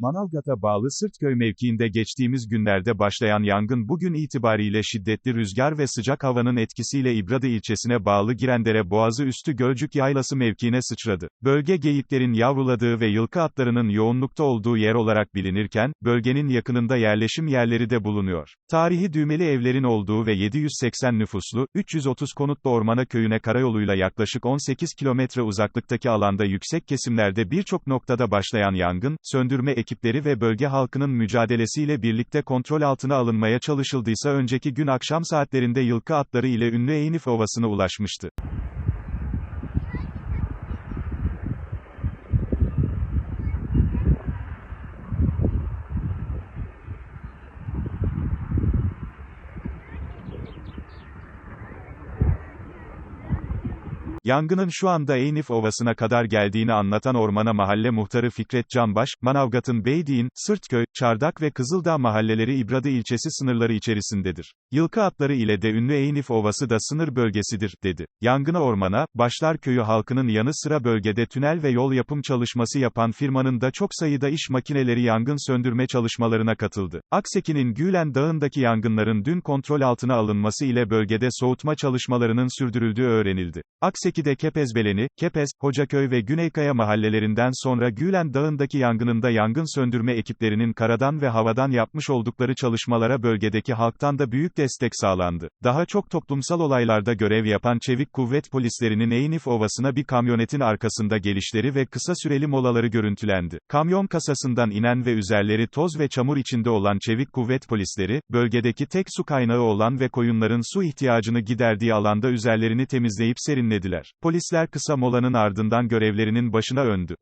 Manavgat'a bağlı Sırtköy mevkiinde geçtiğimiz günlerde başlayan yangın bugün itibariyle şiddetli rüzgar ve sıcak havanın etkisiyle İbradı ilçesine bağlı Girendere Boğazı üstü Gölcük Yaylası mevkiine sıçradı. Bölge geyiklerin yavruladığı ve yılkı atlarının yoğunlukta olduğu yer olarak bilinirken, bölgenin yakınında yerleşim yerleri de bulunuyor. Tarihi düğmeli evlerin olduğu ve 780 nüfuslu, 330 konutlu Ormana köyüne karayoluyla yaklaşık 18 kilometre uzaklıktaki alanda yüksek kesimlerde birçok noktada başlayan yangın, söndürme ekipleri ve bölge halkının mücadelesiyle birlikte kontrol altına alınmaya çalışıldıysa önceki gün akşam saatlerinde yılkı atları ile ünlü Eynif Ovası'na ulaşmıştı. Yangının şu anda Eynif Ovası'na kadar geldiğini anlatan Ormana Mahalle Muhtarı Fikret Canbaş, Manavgat'ın Beydiğin, Sırtköy, Çardak ve Kızıldağ mahalleleri İbradı ilçesi sınırları içerisindedir. Yılkı atları ile de ünlü Eynif Ovası da sınır bölgesidir, dedi. Yangına Ormana, Başlar Köyü halkının yanı sıra bölgede tünel ve yol yapım çalışması yapan firmanın da çok sayıda iş makineleri yangın söndürme çalışmalarına katıldı. Akseki'nin Gülen Dağı'ndaki yangınların dün kontrol altına alınması ile bölgede soğutma çalışmalarının sürdürüldüğü öğrenildi. Akseki'de Kepezbeleni, Kepez, Hocaköy ve Güneykaya mahallelerinden sonra Gülen Dağı'ndaki yangınında yangın söndürme ekiplerinin karadan ve havadan yapmış oldukları çalışmalara bölgedeki halktan da büyük destek sağlandı. Daha çok toplumsal olaylarda görev yapan çevik kuvvet polislerinin Eynif Ovası'na bir kamyonetin arkasında gelişleri ve kısa süreli molaları görüntülendi. Kamyon kasasından inen ve üzerleri toz ve çamur içinde olan çevik kuvvet polisleri, bölgedeki tek su kaynağı olan ve koyunların su ihtiyacını giderdiği alanda üzerlerini temizleyip serinlediler. Polisler kısa molanın ardından görevlerinin başına öndü.